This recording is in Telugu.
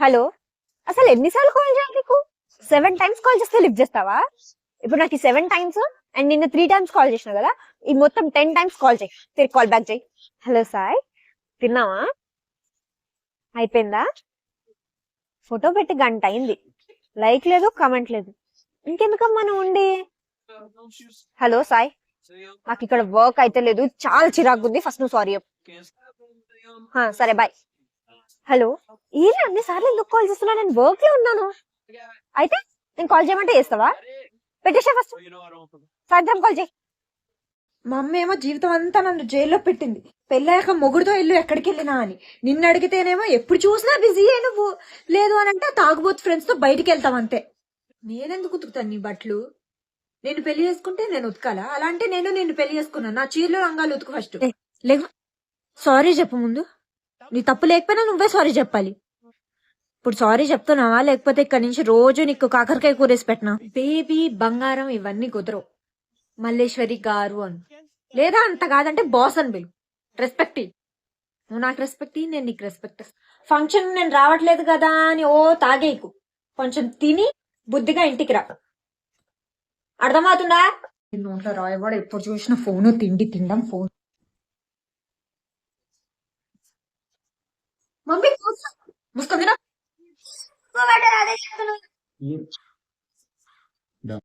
హలో. అసలు ఎన్నిసార్లు కాల్ చేయాలి నీకు? సెవెన్ టైమ్స్ కాల్ చేస్తే లిఫ్ట్ చేస్తావా? ఇప్పుడు నాకు సెవెన్ టైమ్స్ అండ్ నిన్న త్రీ టైమ్స్ కాల్ చేసిన కదా ఈ మొత్తం టెన్ టైమ్స్ కాల్ చేయి. తిరిగి కాల్ బ్యాక్ చేయి. హలో సాయ్ తిన్నావా? అయిపోయిందా? ఫోటో పెట్టి గంట అయింది. లైక్ లేదు కామెంట్ లేదు. ఇంకెందుకమ్మా నువ్వు ఉండి? హలో సాయ్ నాకు ఇక్కడ వర్క్ అయితే లేదు. చాలా చిరాకు ఉంది. ఫస్ట్ నువ్వు సారీ సరే బాయ్ హలో? ఏలే అన్ని సార్లు ఎందుకు కాల్ చేస్తున్నా? నేను వర్క్లో ఉన్నాను. అయితే నేను కాల్ చేయమంటే చేస్తావా? పెట్టేసా ఫస్ట్ సాయంత్రం కాల్ చేయి. మా అమ్మ ఏమో జీవితం అంతా నన్ను జైల్లో పెట్టింది. పెళ్ళాక మొగుడుతో ఇల్లు ఎక్కడికి వెళ్ళినా అని. నిన్ను అడిగితేనేమో ఎప్పుడు చూసినా బిజీ నువ్వు. లేదు అని అంటే తాగుబోతు ఫ్రెండ్స్తో బయటికి వెళ్తాం అంతే. నేనెందుకు ఉతుకుతాను నీ బట్టలు? నేను పెళ్ళి చేసుకుంటే నేను ఉతకాలా? అలా అంటే నేను నిన్ను పెళ్ళి చేసుకున్నాను. నా చీరలు రంగాలు ఉతుకు ఫస్ట్. లేవు. సారీ చెప్పు ముందు. నీ తప్పు లేకపోయినా నువ్వే సారీ చెప్పాలి. ఇప్పుడు సారీ చెప్తున్నావా? లేకపోతే ఇక్కడ నుంచి రోజు నీకు కాకరకాయ కూరేసి పెట్టినా? బేబీ బంగారం ఇవన్నీ కుదరవు. మల్లేశ్వరి గారు అని. లేదా అంత కాదంటే బాస్ అని పిలు. రెస్పెక్ట్ నువ్వు నాకు రెస్పెక్ట్ నేను నీకు రెస్పెక్ట్ ఫంక్షన్ నేను రావట్లేదు కదా అని ఓ తాగేకు. కొంచెం తిని బుద్ధిగా ఇంటికి రా. అర్థమవుతుందా? నోట్లో రాయవాడు ఎప్పుడు చూసిన ఫోను తిండి తినడం ఫోన్ మమ్మీ ముసుకుందిరా